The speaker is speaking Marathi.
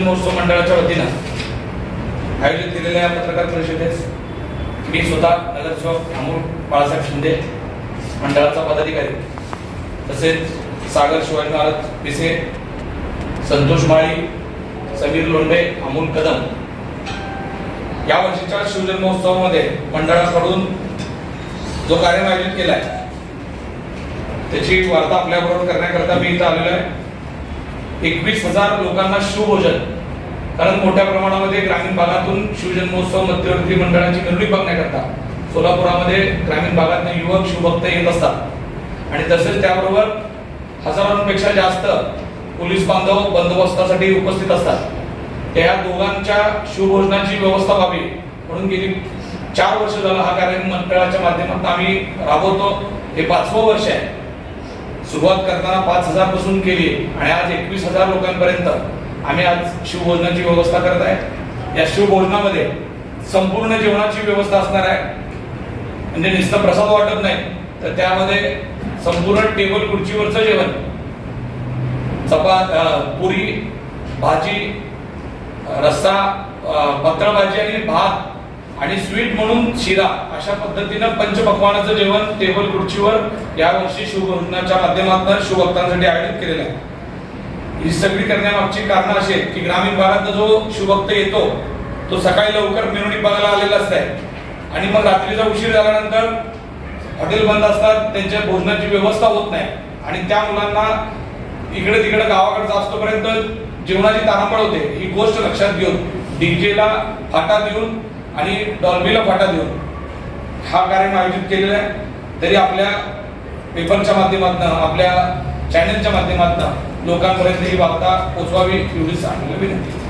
महोत्सव मंडळाच्या वतीनं आयोजित केलेल्या या पत्रकार परिषदेस मी स्वतः नगरसेवक अमोल बाळासाहेब शिंदे मंडळाचा पदाधिकारी तसेच सागर शिवाजी महाराज पिसे संतोष माळी समीर लोंढे अमोल कदम. या वर्षीच्या शिवजन्म महोत्सवामध्ये मंडळाकडून जो कार्यक्रम आयोजित केला आहे त्याची वार्ता आपल्याबरोबर करण्याकरता मी इथं आलेलो आहे. एकवीस हजार लोकांना शिवभोजन. कारण मोठ्या प्रमाणामध्ये ग्रामीण भागातून शिवजन्मोत्सव मध्यवर्ती मंडळाची मिरवणूक बघण्याकरता सोलापुरामध्ये ग्रामीण भागातून युवक शिवभक्त येत असतात. आणि तसेच त्याबरोबर हजारांपेक्षा जास्त पोलीस बांधव बंदोबस्तासाठी उपस्थित असतात. त्या दोघांच्या शिवभोजनाची व्यवस्था व्हावी म्हणून गेली चार वर्ष झालं हा कार्यक्रम मंडळाच्या माध्यमातून आम्ही राबवतो. हे पाचवं वर्ष आहे. सुरुवात करताना पाच हजारपासून केली आणि आज एकवीस हजार लोकांपर्यंत आम्ही आज शिवभोजनाची व्यवस्था करत आहे. या शिवभोजनामध्ये संपूर्ण जेवणाची व्यवस्था असणार आहे. म्हणजे नुसतं प्रसाद वाटत नाही. तर त्यामध्ये संपूर्ण टेबल खुर्चीवरचं जेवण चपात पुरी भाजी रस्सा अं, भाजी आणि भात आणि स्वीट म्हणून शिरा अशा पद्धतीनं पंचपक्वानाचं जेवण टेबल खुर्चीवर यावर्षी शिवभोजनाच्या माध्यमातून शिवभक्तांसाठी आयोजित केलेलं आहे. ही सगळी करण्यामागची कारण अशी आहेत की ग्रामीण भागात जो शिवभक्त येतो तो सकाळी लवकर मिरवणूक बघायला आलेला असताय. आणि मग रात्रीचा उशीर झाल्यानंतर हॉटेल बंद असतात त्यांच्या भोजनाची व्यवस्था होत नाही. आणि त्या मुलांना इकडे तिकडे गावाकडे असतोपर्यंत जेवणाची तारांबळ होते ही गोष्ट लक्षात घेऊन डीजेला फाटा देऊन आणि डॉल्बीला फाटा देऊन. हा कार्यक्रम आयोजित केलेला आहे. तरी आपल्या पेपरच्या माध्यमातून आपल्या चॅनलच्या माध्यमातून लोकांपर्यंत ही वार्ता पोचवावी एवढी सांगितलं विनंती.